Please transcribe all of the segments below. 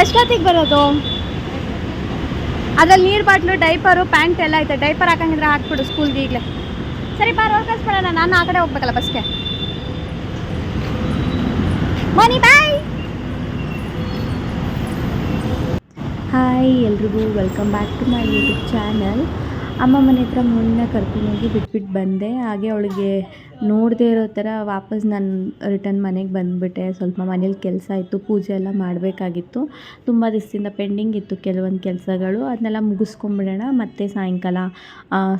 ಎಷ್ಟೊತ್ತಿಗೆ ಬರೋದು? ಅದ್ರಲ್ಲಿ ನೀರು ಬಾಟ್ಲು, ಡೈಪರು, ಪ್ಯಾಂಟ್ ಎಲ್ಲ ಐತೆ. ಡೈಪರ್ ಹಾಕಂಗಿದ್ರೆ ಹಾಕ್ಬಿಡು ಸ್ಕೂಲ್ಗೆ ಈಗಲೇ. ಸರಿ, ಬಾ ರೋಡ್ ಕಳ್ಸ್ಬಿಡೋಣ ನಾನು ಆ ಕಡೆ ಹೋಗ್ಬೇಕಲ್ಲ ಬಸ್ಗೆ ಮನಿ ಬಾಯ್ ಹಾಯ್ ಎಲ್ರಿಗೂ welcome back to my YouTube channel ಅಮ್ಮ ಮನೆ ಹತ್ರ ಮೊನ್ನೆ ಕರ್ಕೊಂಡೋಗಿ ಬಿಟ್ಬಿಟ್ಟು ಬಂದೆ. ಹಾಗೆ ಅವಳಿಗೆ ನೋಡದೇ ಇರೋ ಥರ ವಾಪಸ್ ನಾನು ರಿಟರ್ನ್ ಮನೆಗೆ ಬಂದುಬಿಟ್ಟೆ. ಸ್ವಲ್ಪ ಮನೇಲಿ ಕೆಲಸ ಇತ್ತು, ಪೂಜೆ ಎಲ್ಲ ಮಾಡಬೇಕಾಗಿತ್ತು. ತುಂಬ ದಿವಸದಿಂದ ಪೆಂಡಿಂಗ್ ಇತ್ತು ಕೆಲವೊಂದು ಕೆಲಸಗಳು. ಅದನ್ನೆಲ್ಲ ಮುಗಿಸ್ಕೊಂಬಿಡೋಣ, ಮತ್ತು ಸಾಯಂಕಾಲ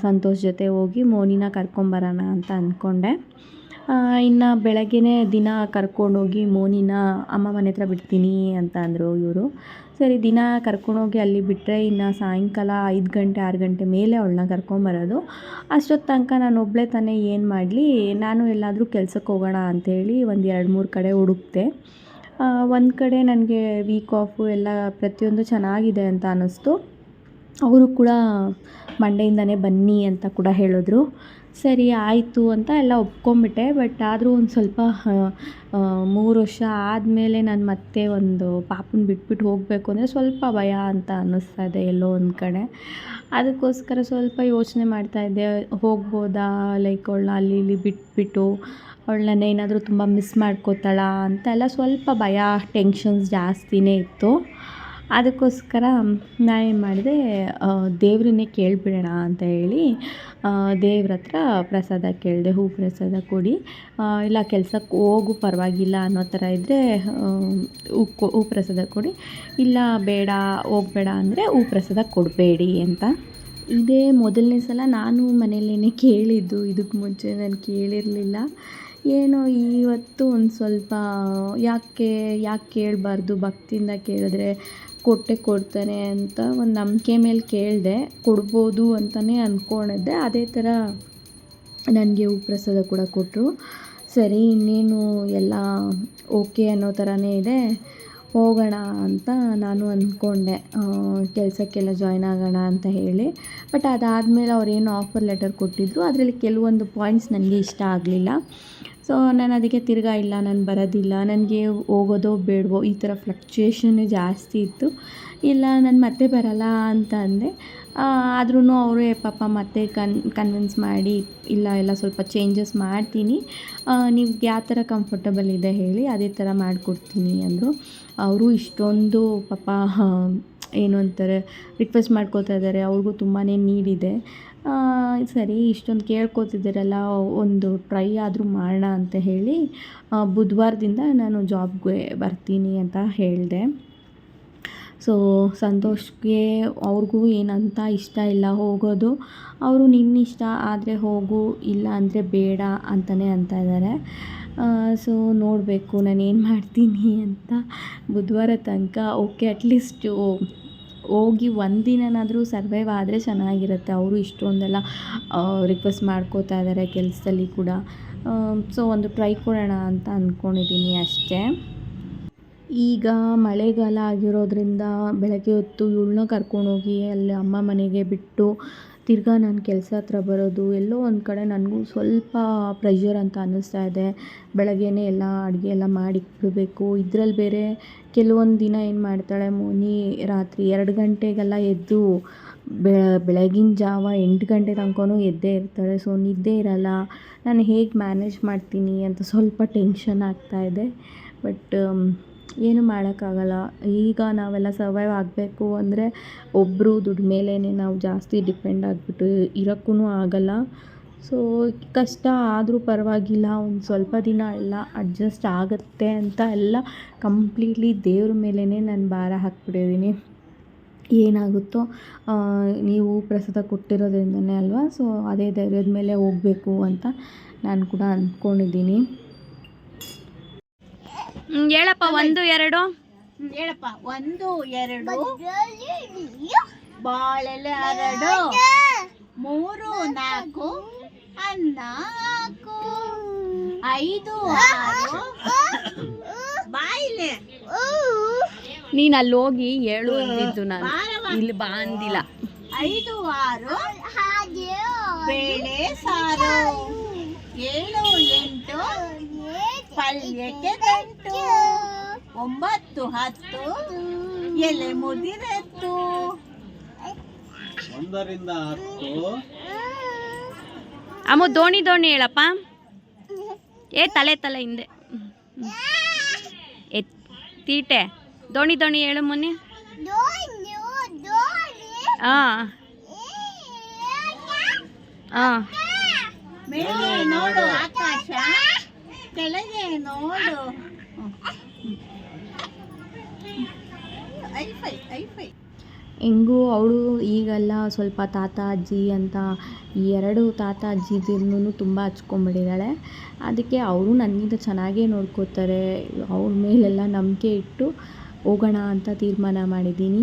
ಸಂತೋಷ್ ಜೊತೆ ಹೋಗಿ ಮೋನಿನ ಕರ್ಕೊಂಬರೋಣ ಅಂತ ಅಂದ್ಕೊಂಡೆ. ಇನ್ನು ಬೆಳಗ್ಗೆನೇ ದಿನ ಕರ್ಕೊಂಡೋಗಿ ಮೋನಿನ ಅಮ್ಮ ಮನೆ ಹತ್ರ ಬಿಡ್ತೀನಿ ಅಂತ ಅಂದರು ಇವರು. ಸರಿ, ದಿನ ಕರ್ಕೊಂಡೋಗಿ ಅಲ್ಲಿ ಬಿಟ್ಟರೆ ಇನ್ನು ಸಾಯಂಕಾಲ ಐದು ಗಂಟೆ, ಆರು ಗಂಟೆ ಮೇಲೆ ಅವಳನ್ನ ಕರ್ಕೊಂಬರೋದು ಅಷ್ಟೊತ್ತು ತನಕ ನಾನು ಒಬ್ಬಳೇ ತಾನೇ ಏನು ಮಾಡಲಿ, ನಾನು ಎಲ್ಲಾದರೂ ಕೆಲ್ಸಕ್ಕೆ ಹೋಗೋಣ ಅಂಥೇಳಿ ಒಂದು ಎರಡು ಮೂರು ಕಡೆ ಹುಡುಕ್ತೆ ಒಂದು ಕಡೆ ನನಗೆ ವೀಕ್ ಆಫು ಎಲ್ಲ ಪ್ರತಿಯೊಂದು ಚೆನ್ನಾಗಿದೆ ಅಂತ ಅನ್ನಿಸ್ತು ಅವರು ಕೂಡ ಮಂಡೆಯಿಂದನೇ ಬನ್ನಿ ಅಂತ ಕೂಡ ಹೇಳಿದ್ರು. ಸರಿ, ಆಯಿತು ಅಂತ ಎಲ್ಲ ಒಪ್ಕೊಂಬಿಟ್ಟೆ ಬಟ್ ಆದರೂ ಒಂದು ಸ್ವಲ್ಪ ಮೂರು ವರ್ಷ ಆದಮೇಲೆ ನಾನು ಮತ್ತೆ ಒಂದು ಪಾಪನ ಬಿಟ್ಬಿಟ್ಟು ಹೋಗಬೇಕು ಅಂದರೆ ಸ್ವಲ್ಪ ಭಯ ಅಂತ ಅನ್ನಿಸ್ತಾ ಇದೆ ಎಲ್ಲೋ ಒಂದು ಕಡೆ. ಅದಕ್ಕೋಸ್ಕರ ಸ್ವಲ್ಪ ಯೋಚನೆ ಮಾಡ್ತಾಯಿದ್ದೆ ಹೋಗ್ಬೋದಾ? ಲೈಕ್ ಅವಳನ್ನ ಅಲ್ಲಿ ಇಲ್ಲಿ ಬಿಟ್ಬಿಟ್ಟು ಅವಳನ್ನ ಏನಾದರೂ ತುಂಬ ಮಿಸ್ ಮಾಡ್ಕೋತಾಳ ಅಂತ ಎಲ್ಲ ಸ್ವಲ್ಪ ಭಯ, ಟೆನ್ಷನ್ಸ್ ಜಾಸ್ತಿನೇ ಇತ್ತು. ಅದಕ್ಕೋಸ್ಕರ ನಾನೇನು ಮಾಡಿದೆ ದೇವರನ್ನೇ ಕೇಳಿಬಿಡೋಣ ಅಂತ ಹೇಳಿ ದೇವ್ರ ಹತ್ರ ಪ್ರಸಾದ ಕೇಳಿದೆ, ಹೂ ಪ್ರಸಾದ ಕೊಡಿ. ಇಲ್ಲ ಕೆಲ್ಸಕ್ಕೆ ಹೋಗು ಪರವಾಗಿಲ್ಲ ಅನ್ನೋ ಥರ ಇದ್ದರೆ ಹೂ ಹೂ ಪ್ರಸಾದ ಕೊಡಿ. ಇಲ್ಲ ಬೇಡ, ಹೋಗಬೇಡ ಅಂದರೆ ಹೂ ಪ್ರಸಾದ ಕೊಡಬೇಡಿ ಅಂತ. ಇದೇ ಮೊದಲನೇ ಸಲ ನಾನು ಮನೆಯಲ್ಲೇ ಕೇಳಿದ್ದು ಇದಕ್ಕೆ ಮುಂಚೆ ನಾನು ಕೇಳಿರಲಿಲ್ಲ. ಏನೋ ಇವತ್ತು ಒಂದು ಸ್ವಲ್ಪ, ಯಾಕೆ ಯಾಕೆ ಕೇಳಬಾರ್ದು? ಭಕ್ತಿಯಿಂದ ಕೇಳಿದ್ರೆ ಕೊಟ್ಟೆ ಕೊಡ್ತಾನೆ ಅಂತ ಒಂದು ನಂಬಿಕೆ ಮೇಲೆ ಕೇಳಿದೆ ಕೊಡ್ಬೋದು ಅಂತಲೇ ಅಂದ್ಕೊಂಡಿದ್ದೆ ಅದೇ ಥರ ನನಗೆ ಉಪ್ರಸಾದ ಕೂಡ ಕೊಟ್ಟರು ಸರಿ, ಇನ್ನೇನು ಎಲ್ಲ ಓಕೆ ಅನ್ನೋ ಥರನೇ ಇದೆ. ಹೋಗೋಣ ಅಂತ ನಾನು ಅಂದ್ಕೊಂಡೆ ಕೆಲಸಕ್ಕೆಲ್ಲ ಜಾಯ್ನ್ ಆಗೋಣ ಅಂತ ಹೇಳಿ. ಬಟ್ ಅದಾದಮೇಲೆ ಅವ್ರೇನು ಆಫರ್ ಲೆಟರ್ ಕೊಟ್ಟಿದ್ರು. ಅದರಲ್ಲಿ ಕೆಲವೊಂದು ಪಾಯಿಂಟ್ಸ್ ನನಗೆ ಇಷ್ಟ ಆಗಲಿಲ್ಲ. ಸೊ ನಾನು ಅದಕ್ಕೆ ತಿರ್ಗಾ ಇಲ್ಲ, ನಾನು ಬರೋದಿಲ್ಲ, ನನಗೆ ಹೋಗೋದೋ ಬೇಡವೋ ಈ ಥರ ಫ್ಲಕ್ಚುಯೇಷನ್ ಜಾಸ್ತಿ ಇತ್ತು. ಇಲ್ಲ, ನಾನು ಮತ್ತೆ ಬರಲ್ಲ ಅಂತ ಅಂದೆ. ಆದ್ರೂ ಅವರೇ ಪಾಪ ಮತ್ತೆ ಕನ್ ಕನ್ವಿನ್ಸ್ ಮಾಡಿ, ಇಲ್ಲ, ಎಲ್ಲ ಸ್ವಲ್ಪ ಚೇಂಜಸ್ ಮಾಡ್ತೀನಿ. ನಿಮ್ಗೆ ಯಾವ ಥರ ಕಂಫರ್ಟಬಲ್ ಇದೆ ಹೇಳಿ, ಅದೇ ಥರ ಮಾಡಿಕೊಡ್ತೀನಿ, ಅಂದರು. ಅವರು ಇಷ್ಟೊಂದು ಪಾಪ, ಏನು ಅಂತಾರೆ ರಿಕ್ವೆಸ್ಟ್ ಮಾಡ್ಕೋತಾ ಇದ್ದಾರೆ. ಅವ್ರಿಗೂ ತುಂಬಾ ನೀಡಿದೆ ಸರಿ, ಇಷ್ಟೊಂದು ಕೇಳ್ಕೊತಿದ್ದೀರಲ್ಲ, ಒಂದು ಟ್ರೈ ಆದರೂ ಮಾಡೋಣ ಅಂತ ಹೇಳಿ ಬುಧವಾರದಿಂದ ನಾನು ಜಾಬ್ಗೆ ಬರ್ತೀನಿ ಅಂತ ಹೇಳಿದೆ. ಸೊ ಸಂತೋಷ್ಗೆ ಅವ್ರಿಗೂ ಏನಂತ ಇಷ್ಟ ಇಲ್ಲ, ಹೋಗೋದು. ಅವರು ನಿನ್ನಿಷ್ಟ ಆದರೆ ಹೋಗು, ಇಲ್ಲ ಅಂದರೆ ಬೇಡ ಅಂತಲೇ ಅಂತ ಇದ್ದಾರೆ. ಸೊ ನೋಡಬೇಕು ನಾನು ಏನು ಮಾಡ್ತೀನಿ ಅಂತ ಬುಧವಾರ ತನಕ ಓಕೆ ಅಟ್ಲೀಸ್ಟು ಹೋಗಿ ಒಂದಿನನಾದರೂ ಸರ್ವೈವ್ ಆದರೆ ಚೆನ್ನಾಗಿರುತ್ತೆ. ಅವರು ಇಷ್ಟೊಂದೆಲ್ಲ ರಿಕ್ವೆಸ್ಟ್ ಮಾಡ್ಕೋತಾ ಇದ್ದಾರೆ ಕೆಲಸದಲ್ಲಿ ಕೂಡ. ಸೊ ಒಂದು ಟ್ರೈ ಕೊಡೋಣ ಅಂತ ಅಂದ್ಕೊಂಡಿದ್ದೀನಿ ಅಷ್ಟೇ. ಈಗ ಮಳೆಗಾಲ ಆಗಿರೋದ್ರಿಂದ ಬೆಳಗ್ಗೆ ಹೊತ್ತು ಇವಳನ್ನ ಕರ್ಕೊಂಡೋಗಿ ಅಲ್ಲಿ ಅಮ್ಮ ಮನೆಗೆ ಬಿಟ್ಟು ತಿರ್ಗಾ ನಾನು ಕೆಲಸ ಹತ್ರ ಬರೋದು, ಎಲ್ಲೋ ಒಂದು ಕಡೆ ನನಗೂ ಸ್ವಲ್ಪ ಪ್ರೆಷರ್ ಅಂತ ಅನ್ನಿಸ್ತಾ ಇದೆ. ಬೆಳಗ್ಗೆನೇ ಎಲ್ಲ ಅಡುಗೆ ಎಲ್ಲ ಮಾಡಿಬಿಡಬೇಕು ಇದ್ರಲ್ಲಿ ಬೇರೆ ಕೆಲವೊಂದು ದಿನ ಏನು ಮಾಡ್ತಾಳೆ, ಮೋನಿ ರಾತ್ರಿ ಎರಡು ಗಂಟೆಗೆಲ್ಲ ಎದ್ದು ಬೆಳಗಿನ ಜಾವ ಎಂಟು ಗಂಟೆ ತನಕನೂ ಎದ್ದೇ ಇರ್ತಾಳೆ. ಸೊ ನಿದ್ದೆ ಇರಲ್ಲ. ನಾನು ಹೇಗೆ ಮ್ಯಾನೇಜ್ ಮಾಡ್ತೀನಿ ಅಂತ ಸ್ವಲ್ಪ ಟೆನ್ಷನ್ ಇದೆ. ಬಟ್ ಏನು ಮಾಡೋಕ್ಕಾಗಲ್ಲ. ಈಗ ನಾವೆಲ್ಲ ಸರ್ವೈವ್ ಆಗಬೇಕು ಅಂದರೆ ಒಬ್ಬರು ದುಡ್ಡು ಮೇಲೇ ನಾವು ಜಾಸ್ತಿ ಡಿಪೆಂಡ್ ಆಗಿಬಿಟ್ಟು ಇರೋಕ್ಕೂ ಆಗಲ್ಲ. ಸೊ ಕಷ್ಟ ಆದರೂ ಪರವಾಗಿಲ್ಲ, ಒಂದು ಸ್ವಲ್ಪ ದಿನ ಎಲ್ಲ ಅಡ್ಜಸ್ಟ್ ಆಗುತ್ತೆ ಅಂತ ಎಲ್ಲ ಕಂಪ್ಲೀಟ್ಲಿ ದೇವ್ರ ಮೇಲೇ ನಾನು ಭಾರ ಹಾಕ್ಬಿಟ್ಟಿದ್ದೀನಿ. ಏನಾಗುತ್ತೋ ನೀವು ಪ್ರಸಾದ ಕೊಟ್ಟಿರೋದ್ರಿಂದನೇ ಅಲ್ವಾ? ಸೊ ಅದೇ ಧೈರ್ಯದ ಮೇಲೆ ಹೋಗಬೇಕು ಅಂತ ನಾನು ಕೂಡ ಅಂದ್ಕೊಂಡಿದ್ದೀನಿ ಹೇಳಪ್ಪ ಒಂದು ಎರಡು. ಹೇಳಪ್ಪ ಒಂದು ಎರಡು. ಬಾಳೆಲೆ ಎರಡು. ಮೂರು ನಾಲ್ಕು ಅನ್ನ ನಾಲ್ಕು. ಐದು ಆರು. ಬಾಯಿಲೆ. ನೀನ್ ಅಲ್ಲಿ ಹೋಗಿ ಹೇಳು ಅಂದಿದ್ದು ನಾನು. ಇಲ್ಲಿ ಬಾಂದಿಲ್ಲ ಐದು ಆರು. ಹಾಗೆ ಬೇಳೆ ಸಾರು. ಒಂಬತ್ತು ಹತ್ತು ಎಲೆ ಮುದಿರೆತ್ತು ಒಂದರಿಂದ ಹತ್ತು ಅಮ್ಮ ದೋಣಿ ದೋಣಿ ಹೇಳಪ್ಪ ಏ ತಲೆ ತಲೆ ಹಿಂದೆ ಎ ತೀಟೆ ದೋಣಿ ದೋಣಿ ಹೇಳು ಮೊನ್ನೆ ಹಾಂ ಹಾಂ ಮೇಲೆ ನೋಡು ಆಕಾಶ ಕೆಳಗೆ ನೋಡು ಹೆಂಗೂ ಅವಳು ಈಗೆಲ್ಲ ಸ್ವಲ್ಪ ತಾತ, ಅಜ್ಜಿ ಅಂತ ಈ ಎರಡು ತಾತ ಅಜ್ಜಿದಿರ್ನೂ ತುಂಬ ಹಚ್ಕೊಂಬಿಟ್ಟಿದ್ದಾಳೆ ಅದಕ್ಕೆ ಅವರು ನನ್ನಿಂದ ಚೆನ್ನಾಗೇ ನೋಡ್ಕೋತಾರೆ. ಅವ್ರ ಮೇಲೆಲ್ಲ ನಂಬಿಕೆ ಇಟ್ಟು ಹೋಗೋಣ ಅಂತ ತೀರ್ಮಾನ ಮಾಡಿದ್ದೀನಿ.